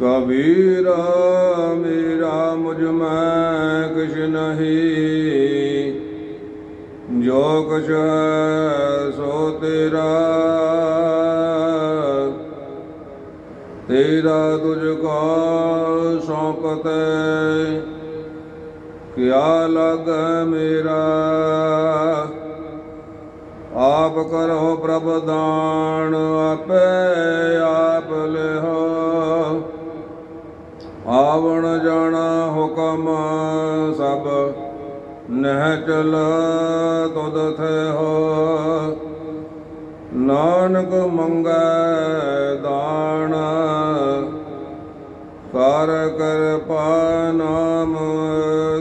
ਕਬੀਰਾ ਮੇਰਾ ਮੁਝ ਮੈਂ ਕਿਛ ਨਹੀਂ। ਜੋ ਕੁਛ ਸੋ ਤੇਰਾ ਤੇਰਾ ਤੁਝ ਕੋ ਸੌਂਪਤੈ। ਕਿਆ ਲਗ ਮੇਰਾ, ਆਪ ਕਰੋ ਪ੍ਰਭ ਦਾਨ, ਆਪੇ ਆਪ ਲਿਹੋ ਆਵਣ ਜਾਣਾ ਹੁਕਮ ਸਭ, ਨਹਿ ਚਲ ਤੁਧ ਥੇ ਹੋ ਨਾਨਕ ਮੰਗੈ ਦਾਨ, ਕਰ ਕਿਰਪਾ ਨਾਮ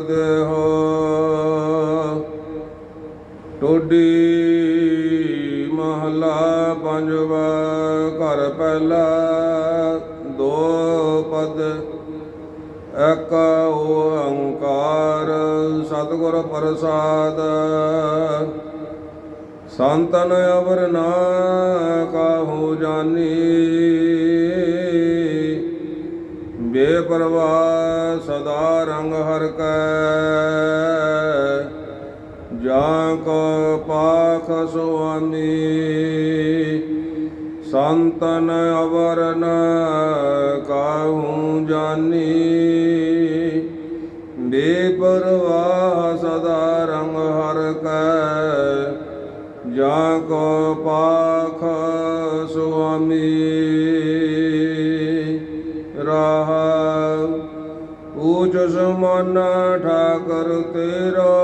ਦੇਹੋ। ਟੋਡੀ ਮਹਲਾ ਪੰਜਵਾ, ਘਰ ਪਹਿਲਾ ਦੋ ਪਦ। ਇਕ ਓੰਕਾਰ ਸਤਿਗੁਰ ਪ੍ਰਸਾਦ। ਸੰਤਨ ਅਵਰ ਨਾ ਕਾਹੂ ਜਾਨੀ। ਬੇਪਰਵਾਹ ਸਦਾ ਰੰਗ ਹਰ ਕੈ। ਜਾਂ ਕੋ ਪਾਖ ਸੁਆਮੀ। ਸੰਤਨ ਅਵਰ ਨ ਕਾਹੂ ਜਾਨੀ। ਬੇਪਰਵਾਹ ਸਦਾ ਰੰਗ ਹਰ ਕੈ। ਜਾਂ ਕੋ ਪਾਖ ਸੁਆਮੀ ਰਾਹ। ਊਚ ਸਮਾਨ ਠਾਕਰ ਤੇਰਾ,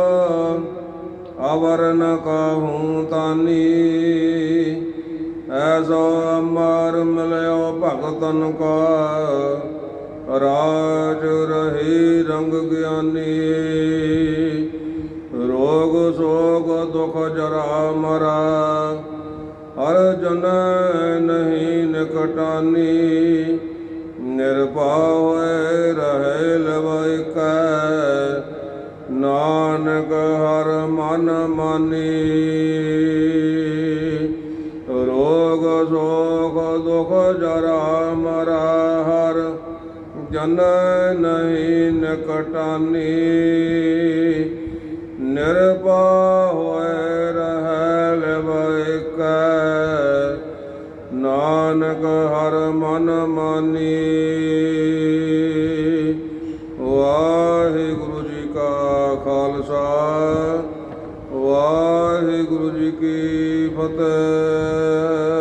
ਅਵਰਨ ਕਾਹੂ ਤਾਨੀ। ਐਸੋ ਅਮਰ ਮਿਲਿਓ ਭਗਤਨ ਕਾ, ਰਾਜ ਰਹੀ ਰੰਗ ਗਿਆਨੀ। ਦੁਖ ਜਰਾ ਮਰਾ ਹਰ ਜਨ ਨਹੀਂ ਨਿਕਟਾਨੀ ਨਿਰਭਉ ਹੋਏ ਰਹੇ ਲਵੈ ਕੈ, ਨਾਨਕ ਹਰ ਮਨ ਮਾਨੀ। ਰੋਗ ਸੋਗ ਦੁਖ ਜਰਾ ਮਰਾ, ਹਰ ਜਨ ਨਹੀਂ ਨਿਕਟਾਨੀ ਨਿਰਭਉ ਨਾਨਕ ਹਰ ਮਨ ਮਾਨੀ। ਵਾਹਿਗੁਰੂ ਜੀ ਕਾ ਖਾਲਸਾ ਵਾਹਿਗੁਰੂ ਜੀ ਕੀ ਫਤਿਹ।